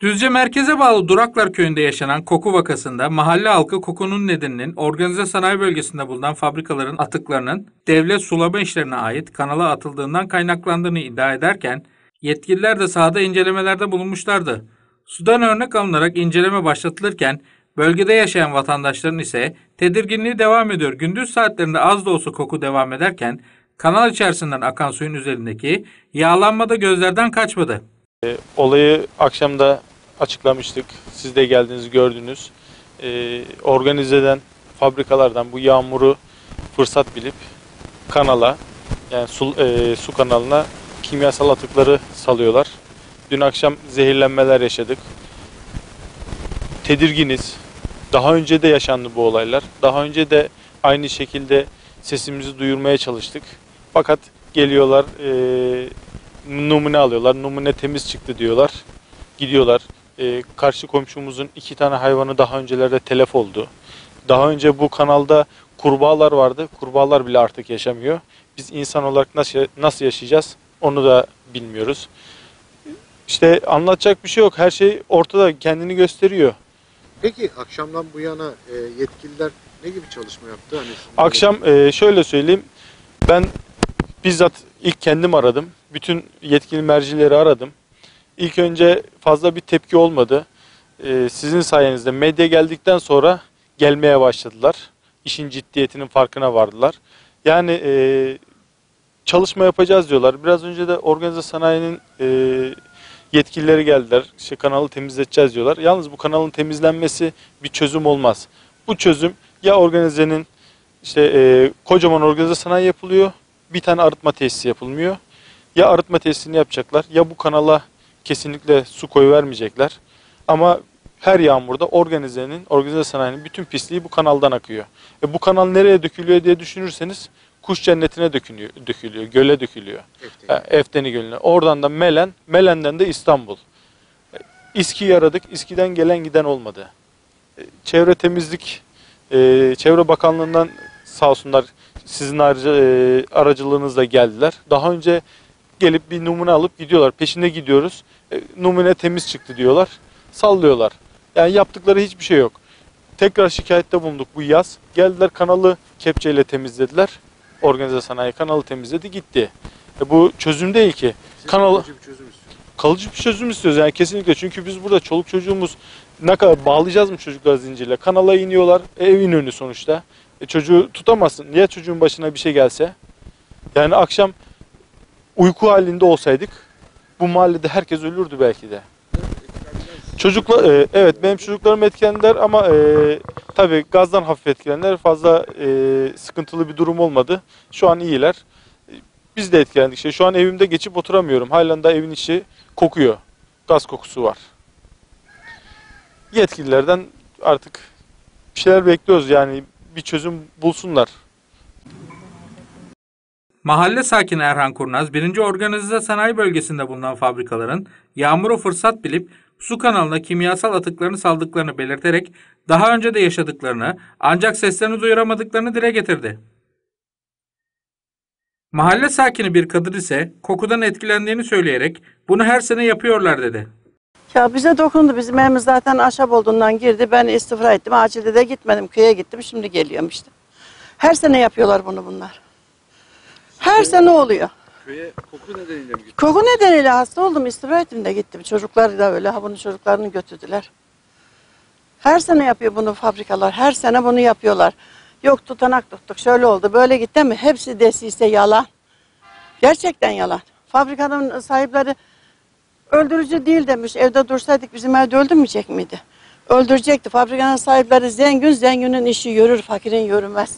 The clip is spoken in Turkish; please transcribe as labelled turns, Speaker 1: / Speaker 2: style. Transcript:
Speaker 1: Düzce merkeze bağlı Duraklar köyünde yaşanan koku vakasında mahalle halkı kokunun nedeninin organize sanayi bölgesinde bulunan fabrikaların atıklarının devlet sulama işlerine ait kanala atıldığından kaynaklandığını iddia ederken yetkililer de sahada incelemelerde bulunmuşlardı. Sudan örnek alınarak inceleme başlatılırken bölgede yaşayan vatandaşların ise tedirginliği devam ediyor. Gündüz saatlerinde az da olsa koku devam ederken kanal içerisinden akan suyun üzerindeki yağlanma da gözlerden kaçmadı.
Speaker 2: Olayı akşamda açıklamıştık. Siz de geldiniz gördünüz. Ee, organizeden fabrikalardan bu yağmuru fırsat bilip kanala yani su, e, su kanalına kimyasal atıkları salıyorlar. Dün akşam zehirlenmeler yaşadık. Tedirginiz. Daha önce de yaşandı bu olaylar. Daha önce de aynı şekilde sesimizi duyurmaya çalıştık. Fakat geliyorlar e, numune alıyorlar. Numune temiz çıktı diyorlar. Gidiyorlar. Ee, karşı komşumuzun iki tane hayvanı daha öncelerde telef oldu. Daha önce bu kanalda kurbağalar vardı. Kurbağalar bile artık yaşamıyor. Biz insan olarak nasıl nasıl yaşayacağız onu da bilmiyoruz. İşte anlatacak bir şey yok. Her şey ortada kendini gösteriyor.
Speaker 3: Peki akşamdan bu yana e, yetkililer ne gibi çalışma yaptı? Hani
Speaker 2: Akşam e, şöyle söyleyeyim. Ben bizzat ilk kendim aradım. Bütün yetkili mercileri aradım. İlk önce fazla bir tepki olmadı. E, sizin sayenizde medya geldikten sonra gelmeye başladılar. İşin ciddiyetinin farkına vardılar. Yani e, çalışma yapacağız diyorlar. Biraz önce de organize sanayinin e, yetkilileri geldiler. İşte kanalı temizleteceğiz diyorlar. Yalnız bu kanalın temizlenmesi bir çözüm olmaz. Bu çözüm ya organizenin işte e, kocaman organize sanayi yapılıyor. Bir tane arıtma tesisi yapılmıyor. Ya arıtma tesisini yapacaklar ya bu kanala kesinlikle su koyu vermeyecekler. Ama her yağmurda organizenin, organize sanayinin bütün pisliği bu kanaldan akıyor. E bu kanal nereye dökülüyor diye düşünürseniz kuş cennetine dökülüyor, dökülüyor göle dökülüyor.
Speaker 3: Efte.
Speaker 2: Ha, Efteni Gölü'ne. Oradan da Melen, Melen'den de İstanbul. E, İSKİ'yi aradık. İSKİ'den gelen giden olmadı. E, Çevre temizlik, e, Çevre Bakanlığı'ndan sağ olsunlar sizin aracı, e, aracılığınızla geldiler. Daha önce gelip bir numune alıp gidiyorlar. Peşinde gidiyoruz. E, numune temiz çıktı diyorlar. Sallıyorlar. Yani yaptıkları hiçbir şey yok. Tekrar şikayette bulunduk bu yaz. Geldiler kanalı kepçeyle temizlediler. Organize sanayi kanalı temizledi gitti. E, bu çözüm değil ki.
Speaker 3: Siz
Speaker 2: kanal-
Speaker 3: kalıcı bir çözüm istiyorsunuz.
Speaker 2: Kalıcı bir çözüm istiyoruz yani kesinlikle. Çünkü biz burada çoluk çocuğumuz ne kadar bağlayacağız mı çocuklar zincirle? Kanala iniyorlar. e, Evin önü sonuçta. E, çocuğu tutamazsın. Niye çocuğun başına bir şey gelse? Yani akşam uyku halinde olsaydık bu mahallede herkes ölürdü belki de. Çocukla e, evet benim çocuklarım etkilendiler ama e, tabii gazdan hafif etkilendiler. Fazla e, sıkıntılı bir durum olmadı. Şu an iyiler. Biz de etkilendik. Şey, şu an evimde geçip oturamıyorum. Halen de evin içi kokuyor. Gaz kokusu var. Yetkililerden artık bir şeyler bekliyoruz yani bir çözüm bulsunlar.
Speaker 1: Mahalle sakini Erhan Kurnaz, 1. Organize Sanayi Bölgesi'nde bulunan fabrikaların yağmuru fırsat bilip su kanalına kimyasal atıklarını saldıklarını belirterek daha önce de yaşadıklarını ancak seslerini duyuramadıklarını dile getirdi. Mahalle sakini bir kadın ise kokudan etkilendiğini söyleyerek bunu her sene yapıyorlar dedi.
Speaker 4: Ya bize dokundu. Bizim evimiz zaten ahşap olduğundan girdi. Ben istifa ettim. Acilde de gitmedim. Köye gittim. Şimdi geliyorum işte. Her sene yapıyorlar bunu bunlar. Her sene oluyor.
Speaker 3: Köye koku nedeniyle mi gittiniz?
Speaker 4: Koku nedeniyle hasta oldum. istifa ettim de gittim. Çocuklar da öyle. Ha bunun çocuklarını götürdüler. Her sene yapıyor bunu fabrikalar. Her sene bunu yapıyorlar. Yok tutanak tuttuk. Şöyle oldu. Böyle gitti mi? Hepsi desiyse yalan. Gerçekten yalan. Fabrikanın sahipleri öldürücü değil demiş. Evde dursaydık bizim evde öldürmeyecek miydi? Öldürecekti. Fabrikanın sahipleri zengin, zenginin işi yürür, fakirin yürümez.